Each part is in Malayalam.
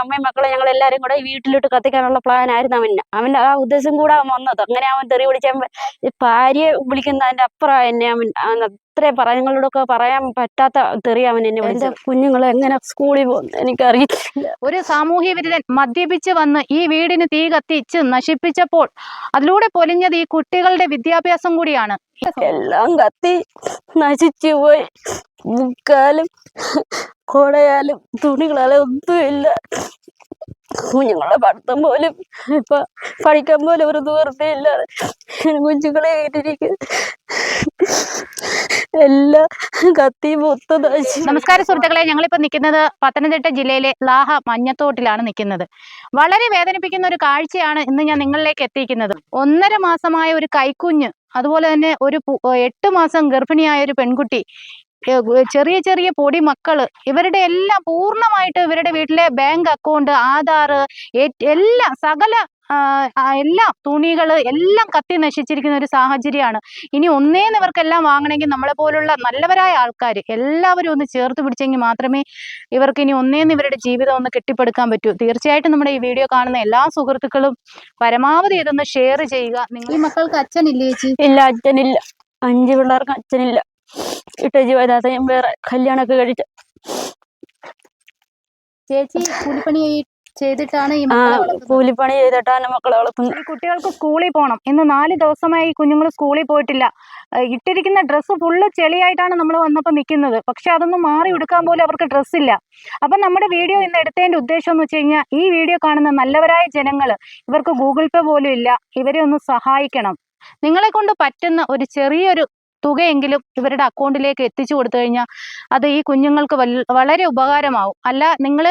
അമ്മയും മക്കളെ ഞങ്ങൾ എല്ലാവരും കൂടെ വീട്ടിലിട്ട് കത്തിക്കാനുള്ള പ്ലാൻ ആയിരുന്നു അവന്. അവന്റെ ആ ഉദ്ദേശം കൂടെ അവൻ വന്നത്. അങ്ങനെ അവൻ തെറി വിളിക്കാൻ വ- ഈ ഭാര്യയെ വിളിക്കുന്നതിന്റെ അപ്പുറം എന്നെ അവൻ അത്രയും പറഞ്ഞങ്ങളോടൊക്കെ പറയാൻ പറ്റാത്ത തെറി അവൻ എന്നെ വിളിച്ചത്. കുഞ്ഞുങ്ങൾ എങ്ങനെ സ്കൂളിൽ പോകുന്നു എനിക്കറിയില്ല ഒരു സാമൂഹ്യ വിരുദ്ധൻ മദ്യപിച്ച് വന്ന് ഈ വീടിന് തീ കത്തിച്ച് നശിപ്പിച്ചപ്പോൾ അതിലൂടെ പൊലിഞ്ഞത് ഈ കുട്ടികളുടെ വിദ്യാഭ്യാസം കൂടിയാണ്. എല്ലാം കത്തി നശിച്ചു പോയി. മുക്കാലും കുടയാലും തുണികളാലും ഒന്നുമില്ല. കുഞ്ഞുങ്ങളെ പഠിത്തം പോലും ഇപ്പൊ പഠിക്കാൻ പോലും ഒരു നിവൃത്തിയില്ല കുഞ്ഞുങ്ങളെ കേട്ടിരിക്കും എല്ലാം കത്തി മൊത്തം നമസ്കാര സുഹൃത്തുക്കളെ ഞങ്ങളിപ്പോൾ നിൽക്കുന്നത് പത്തനംതിട്ട ജില്ലയിലെ ലാഹ മഞ്ഞത്തോട്ടിലാണ് നിൽക്കുന്നത്. വളരെ വേദനിപ്പിക്കുന്ന ഒരു കാഴ്ചയാണ് ഇന്ന് ഞാൻ നിങ്ങളിലേക്ക് എത്തിക്കുന്നത് ഒന്നര മാസമായ ഒരു കൈക്കുഞ്ഞ് അതുപോലെ തന്നെ ഒരു എട്ട് മാസം ഗർഭിണിയായ ഒരു പെൺകുട്ടി ചെറിയ ചെറിയ പൊടി മക്കൾ ഇവരുടെ എല്ലാം പൂർണമായിട്ട് ഇവരുടെ വീട്ടിലെ ബാങ്ക് അക്കൗണ്ട് ആധാർ എല്ലാം സകല എല്ലാം തുണികൾ എല്ലാം കത്തി നശിച്ചിരിക്കുന്ന ഒരു സാഹചര്യമാണ്. ഇനി ഒന്നേന്ന് ഇവർക്കെല്ലാം വാങ്ങണമെങ്കിൽ നമ്മളെ പോലുള്ള നല്ലവരായ ആൾക്കാർ എല്ലാവരും ഒന്ന് ചേർത്ത് പിടിച്ചെങ്കിൽ മാത്രമേ ഇവർക്ക് ഇനി ഒന്നേന്ന് ഇവരുടെ ജീവിതം ഒന്ന് കെട്ടിപ്പടുക്കാൻ പറ്റൂ. തീർച്ചയായിട്ടും നമ്മുടെ ഈ വീഡിയോ കാണുന്ന എല്ലാ സുഹൃത്തുക്കളും പരമാവധി ഇതൊന്ന് ഷെയർ ചെയ്യുക. നിങ്ങൾ ഈ മക്കൾക്ക് അച്ഛനില്ലേ ചേച്ചി? ഇല്ല അച്ഛനില്ല. അഞ്ച് പിള്ളേർക്ക് അച്ഛനില്ല. ഇട്ടേജി വരാതെ ഞാൻ വേറെ കല്യാണമൊക്കെ കഴിച്ച ചേച്ചി കൂലിപ്പണി ചെയ്തിട്ടാണ് ഈ മക്കളെ വളർത്തുന്നത്. കൂലിപ്പണി ചെയ്തിട്ടാണ് മക്കളെ വളർത്തുന്നത്. ഈ കുട്ടികൾക്ക് സ്കൂളിൽ പോകണം ഇന്ന് നാല് ദിവസമായി കുഞ്ഞുങ്ങൾ സ്കൂളിൽ പോയിട്ടില്ല. ഇട്ടിരിക്കുന്ന ഡ്രസ്സ് ഫുള്ള് ചെളിയായിട്ടാണ് നമ്മൾ വന്നപ്പോൾ നിൽക്കുന്നത്. പക്ഷെ അതൊന്നും മാറി എടുക്കാൻ പോലും അവർക്ക് ഡ്രസ്സ് ഇല്ല. അപ്പം നമ്മുടെ വീഡിയോ ഇന്ന് എടുത്തതിന്റെ ഉദ്ദേശം എന്ന് വെച്ച് കഴിഞ്ഞാൽ ഈ വീഡിയോ കാണുന്ന നല്ലവരായ ജനങ്ങൾ ഇവർക്ക് ഗൂഗിൾ പേ പോലും ഇല്ല. ഇവരെ ഒന്ന് സഹായിക്കണം. നിങ്ങളെ കൊണ്ട് പറ്റുന്ന ഒരു ചെറിയൊരു തുകയെങ്കിലും ഇവരുടെ അക്കൗണ്ടിലേക്ക് എത്തിച്ചു കൊടുത്തു കഴിഞ്ഞാൽ അത് ഈ കുഞ്ഞുങ്ങൾക്ക് വളരെ ഉപകാരമാവും. അല്ല നിങ്ങൾ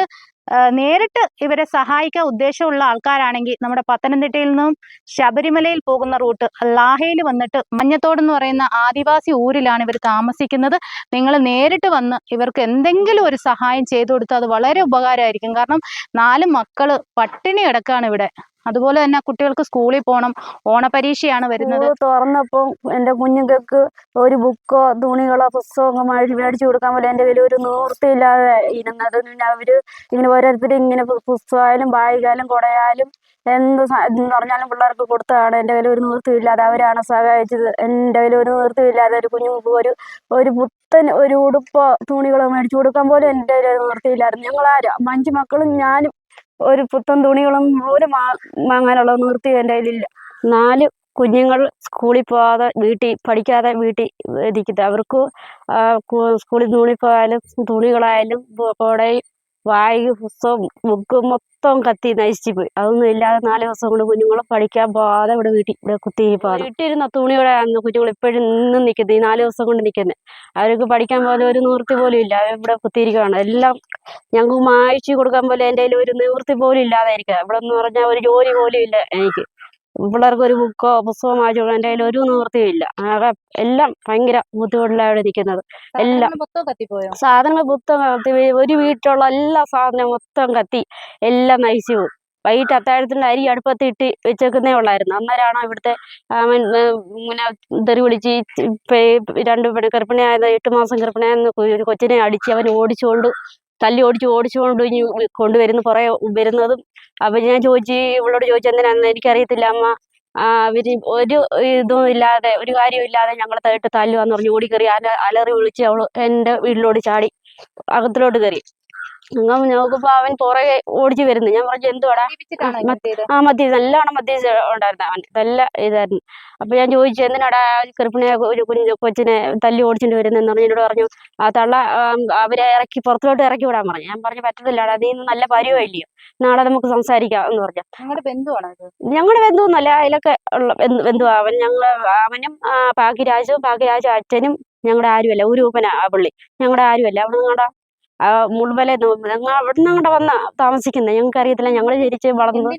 നേരിട്ട് ഇവരെ സഹായിക്കാൻ ഉദ്ദേശമുള്ള ആൾക്കാരാണെങ്കിൽ നമ്മുടെ പത്തനംതിട്ടയിൽ നിന്നും ശബരിമലയിൽ പോകുന്ന റൂട്ട് ലാഹയിൽ വന്നിട്ട് മഞ്ഞത്തോട് എന്ന് പറയുന്ന ആദിവാസി ഊരിലാണ് ഇവർ താമസിക്കുന്നത്. നിങ്ങൾ നേരിട്ട് വന്ന് ഇവർക്ക് എന്തെങ്കിലും ഒരു സഹായം ചെയ്തു കൊടുത്താൽ അത് വളരെ ഉപകാരമായിരിക്കും. കാരണം നാല് മക്കൾ പട്ടിണി കിടക്കാണ് ഇവിടെ. അതുപോലെ തന്നെ കുട്ടികൾക്ക് സ്കൂളിൽ പോകണം ഓണപരീക്ഷയാണ് വരുന്നത്. തുറന്നപ്പോൾ എന്റെ കുഞ്ഞുങ്ങൾക്ക് ഒരു ബുക്കോ തുണികളോ പുസ്തകമോ മേടി- മേടിച്ചു കൊടുക്കാൻ പോലും എന്റെ കയ്യിൽ ഒരു നിവൃത്തിയില്ലാതെ ഇരുന്നത്. അവർ ഇങ്ങനെ ഓരോരുത്തരും ഇങ്ങനെ പുസ്തകമായാലും ബാഗായാലും കുടയാലും എന്ത് എന്ന് പറഞ്ഞാലും പിള്ളേർക്ക് കൊടുത്തതാണ്. എന്റെ കയ്യിൽ ഒരു നിവൃത്തിയില്ലാതെ അവരാണ് സഹായിച്ചത്. എന്റെ കയ്യിൽ ഒരു നിവൃത്തിയില്ലാതെ ഒരു കുഞ്ഞുങ്ങൾക്ക് ഒരു ഒരു പുത്തൻ ഒരു ഉടുപ്പോ തുണികളോ മേടിച്ചു കൊടുക്കാൻ പോലും എന്റെ കയ്യിൽ ഒരു നിവൃത്തിയില്ലായിരുന്നു. ഞങ്ങളാരും അഞ്ച് മക്കളും ഞാനും ഒരു പുത്തൻ തുണികളും വാ- വാങ്ങാനുള്ള നിർത്തി എന്റെ കയ്യിലില്ല. നാല് കുഞ്ഞുങ്ങൾ സ്കൂളിൽ പോകാതെ വീട്ടിൽ പഠിക്കാതെ വീട്ടിൽ ഇരിക്കുന്നത് അവർക്ക് സ്കൂളിൽ തുണി പോയാലും തുണികളായാലും കോടയും വായു പുസ്തകം ബുക്ക് മൊത്തം കത്തി നശിച്ചു പോയി. അതൊന്നും ഇല്ലാതെ നാല് ദിവസം കൊണ്ട് കുഞ്ഞുങ്ങൾ പഠിക്കാൻ പോകാതെ ഇവിടെ വീട്ടിൽ ഇവിടെ കുത്തിയിരിപ്പാണ് വീട്ടിലിരുന്ന തുണികളായിരുന്നു കുഞ്ഞുങ്ങൾ ഇപ്പോഴും ഇന്നും നിൽക്കുന്നത് ഈ നാല് ദിവസം കൊണ്ട് നിൽക്കുന്നത് അവർക്ക് പഠിക്കാൻ പോലും ഒരു നിവൃത്തി പോലും ഇല്ല. ഇവിടെ കുത്തിയിരിക്കുകയാണ് എല്ലാം ഞങ്ങൾക്ക് മായ്ച്ചു കൊടുക്കാൻ പോലെ എന്റെ ഒരു നിവൃത്തി പോലും ഇല്ലാതായിരിക്കുക ഇവിടെ എന്ന് പറഞ്ഞാൽ ഒരു ജോലി പോലും ഇല്ല എനിക്ക്. പിള്ളേർക്ക് ഒരു ബുക്കോ പുസ്തകമോ വാങ്ങിച്ചു കൊടുക്കാൻ എന്റെ കയ്യിൽ ഒരു നിവൃത്തിയും ഇല്ല. ആകെ എല്ലാം ഭയങ്കര ബുദ്ധിമുട്ടിലാണ് ഇരിക്കുന്നത്. നിൽക്കുന്നത് എല്ലാം. സാധനങ്ങൾ മൊത്തം കത്തി. ഒരു വീട്ടിലുള്ള എല്ലാ സാധനവും മൊത്തം കത്തി. എല്ലാം നയിച്ചു പോകും വൈകിട്ട് അത്താഴത്തിന്റെ അരി അടുപ്പത്തിട്ട് വെച്ചേക്കുന്നേ ഉള്ളായിരുന്നു. അന്നേരമാണ് ഇവിടുത്തെ ഇങ്ങനെ തെറി വിളിച്ച് രണ്ട് ഗർഭിണിയായത് എട്ട് മാസം ഗർഭിണിയായെന്ന് ഒരു കൊച്ചിനെ അടിച്ച് അവൻ ഓടിച്ചുകൊണ്ട് തല്ലി ഓടിച്ച് ഓടിച്ചുകൊണ്ട് ഇനി കൊണ്ടുവരുന്ന പുറകെ വരുന്നതും അപ്പൊ ഞാൻ ചോദിച്ചു ഇവളോട് ചോദിച്ചു എന്തിനാന്ന് എനിക്കറിയത്തില്ല അമ്മ. അവർ ഒരു ഇതും ഇല്ലാതെ ഒരു കാര്യവും ഇല്ലാതെ ഞങ്ങളെ തേട്ട് തല്ലുവാന്ന് പറഞ്ഞു ഓടി കയറി അല അലറി വിളിച്ച് അവൾ എന്റെ വീട്ടിലോട്ട് ചാടി അകത്തിലോട്ട് കയറി. അങ്ങനെ നോക്കുമ്പോ അവൻ പുറകെ ഓടിച്ചു വരുന്നു. ഞാൻ പറഞ്ഞു എന്തുവാടാ? ആ മദ്യ നല്ലോണം മദ്യ ഉണ്ടായിരുന്നു അവൻ. നല്ല ഇതായിരുന്നു. അപ്പൊ ഞാൻ ചോദിച്ചു എന്തിനാടാ ഗർഭിണിയ ഒരു കുഞ്ഞു കൊച്ചിനെ തല്ലി ഓടിച്ചിട്ട് വരുന്നെന്ന് പറഞ്ഞു എന്നോട് പറഞ്ഞു ആ തള്ള അവരെ ഇറക്കി പുറത്തോട്ട് ഇറക്കി വിടാൻ പറഞ്ഞു. ഞാൻ പറഞ്ഞു പറ്റത്തില്ലടാ നീ നല്ല പരിവല്ലയോ നാളെ നമുക്ക് സംസാരിക്കാം എന്ന് പറഞ്ഞു. ഞങ്ങളുടെ ബന്ധുവൊന്നുമല്ല അതിലൊക്കെ ഉള്ള ബന്ധു അവൻ ഞങ്ങൾ അവനും പാക്കിരാജും പാക്കിരാജും അച്ഛനും ഞങ്ങളുടെ ആരുമല്ല. ഉരൂപ്പന ആ പുള്ളി. ഞങ്ങളുടെ ആരുമല്ല. അവിടെ നിങ്ങളുടെ മുൾവല ഞങ്ങൾ അവിടെ നിന്ന് അങ്ങോട്ട് വന്ന താമസിക്കുന്നത് ഞങ്ങൾക്ക് അറിയത്തില്ല ഞങ്ങൾ ജനിച്ച് വളർന്നു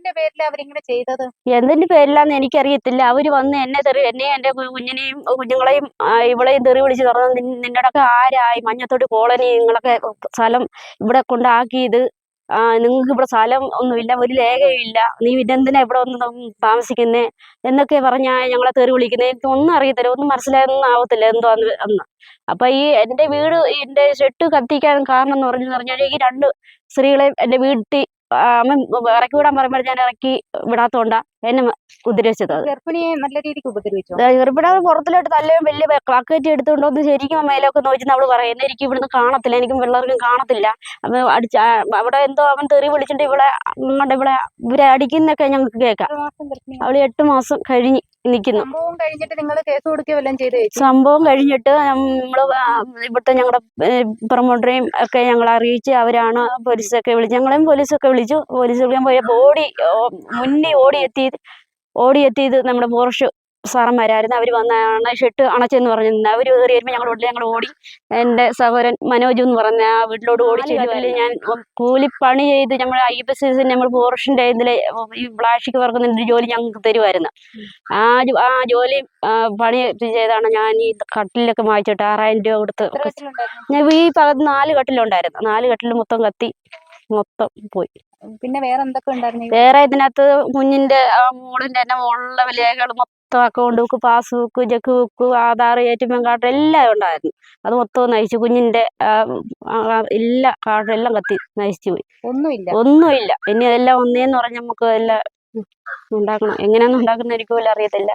എന്തിന്റെ പേരിലാന്ന് എനിക്കറിയത്തില്ല. അവർ വന്ന് എന്നെ തെറി എന്നെ എന്റെ കുഞ്ഞിനെയും കുഞ്ഞുങ്ങളെയും ആ, ഇവളെയും തെറി വിളിച്ച് തുറന്ന് നിന്നോടൊക്കെ ആരായി? മഞ്ഞത്തോട് കോളനി നിങ്ങളൊക്കെ സ്ഥലം ഇവിടെ കൊണ്ടാക്കിയത്. ആ നിങ്ങൾക്ക് ഇവിടെ സ്ഥലം ഒന്നുമില്ല ഒരു രേഖയില്ല നീ ഇതെന്തിനാ ഇവിടെ ഒന്ന് താമസിക്കുന്നത് താമസിക്കുന്നേ? എന്നൊക്കെ പറഞ്ഞാ ഞങ്ങളെ തെറി വിളിക്കുന്നത് എനിക്ക് ഒന്നും അറിയത്തില്ല. ഒന്നും മനസ്സിലായൊന്നും ആവത്തില്ല എന്തോന്ന് അന്ന് അപ്പൊ ഈ എന്റെ വീട് എന്റെ ഷെട്ട് കത്തിക്കാൻ കാരണം എന്ന് പറഞ്ഞു പറഞ്ഞാൽ ഈ രണ്ട് സ്ത്രീകളെ എന്റെ വീട്ടിൽ ഇറക്കി വിടാൻ പറയുമ്പോൾ ഞാൻ ഇറക്കി വിടാത്തോണ്ടാ. എന്നെ ഉപദ്രവിച്ചത് ഗർഭിണിയെ നല്ല രീതിക്ക് ഉപദ്രവിച്ചു? ഇവിടെ പുറത്തിലോട്ട് തല്ലയും വലിയ ബക്കറ്റ് എടുത്തുകൊണ്ടോന്ന് ശരിക്കും അമ്മയിലൊക്കെ നോക്കി അവൾ പറയുന്നത് എനിക്ക് ഇവിടുന്ന് കാണത്തില്ല എനിക്കും വെള്ളർക്കും കാണത്തില്ല. അപ്പൊ അടിച്ച അവിടെ എന്തോ അവൻ തെറി വിളിച്ചിട്ട് ഇവിടെ അങ്ങോട്ട് ഇവിടെ ഇവരെ അടിക്കുന്നൊക്കെ ഞങ്ങൾക്ക് കേൾക്കാം. ഗർഭിണി അവൾ എട്ട് മാസം കഴിഞ്ഞ്. നിൽക്കുന്നു സംഭവം കഴിഞ്ഞിട്ട് നിങ്ങൾ കേസ് ചെയ്തു സംഭവം കഴിഞ്ഞിട്ട് നമ്മൾ ഇവിടുത്തെ ഞങ്ങളുടെ പ്രൊമോട്ടറെയും ഒക്കെ ഞങ്ങൾ അറിയിച്ച് അവരാണ് പോലീസൊക്കെ വിളിച്ച് ഞങ്ങളെയും പോലീസൊക്കെ വിളിച്ചു. പോലീസ് വിളിക്കാൻ പോയപ്പോൾ ഓടി മുന്നേ ഓടിയെത്തി ഓടിയെത്തിയത് നമ്മുടെ പോർഷ്. സാറന്മാരായിരുന്നു. അവർ വന്നാണ് ഷെട്ട് അണച്ചെന്ന് പറഞ്ഞിരുന്നത് അവർ കയറി വരുമ്പോൾ ഞങ്ങൾ ഉടനെ ഞങ്ങൾ ഓടി. എന്റെ സഹോദരൻ മനോജ് എന്ന് പറഞ്ഞ ആ വീട്ടിലോട്ട് ഓടി ചെല്ലുവാൻ ഞാൻ കൂലിപ്പണി ചെയ്ത് നമ്മൾ ഐ എസ് നമ്മൾ പോർഷന്റെ ഇതിൽ ഈ പ്ലാസ്റ്റിക് വർക്കുന്ന ജോലി ഞങ്ങൾക്ക് തരുമായിരുന്നു ആ ആ ജോലി പണി ചെയ്താണ് ഞാൻ ഈ കട്ടിലൊക്കെ വാങ്ങിച്ചിട്ട് ആറായിരം രൂപ കൊടുത്ത് ഞാൻ ഈ ഭാഗത്ത് നാല് കട്ടിലുണ്ടായിരുന്നു. നാല് കട്ടിൽ മൊത്തം കത്തി മൊത്തം പോയി. പിന്നെ വേറെ എന്തൊക്കെ ഉണ്ടായിരുന്നു? വേറെ ഇതിനകത്ത് കുഞ്ഞിന്റെ ആ മോളിന്റെ തന്നെ മുകളിലെ രേഖകൾ മൊത്തം account book passbook cheque book Aadhaar A T M card എല്ലാം ഉണ്ടായിരുന്നു. അത് മൊത്തം നയിച്ചു കുഞ്ഞിന്റെ എല്ലാ കാർഡും എല്ലാം കത്തി നശിച്ചു പോയി. ഒന്നുമില്ല. ഒന്നുമില്ല. ഇനി അതെല്ലാം ഒന്നേന്ന് പറഞ്ഞ് നമുക്ക് എല്ലാം ഉണ്ടാക്കണം. എങ്ങനെയാണെന്ന് ഉണ്ടാക്കുന്ന എനിക്ക് പോലും അറിയത്തില്ല.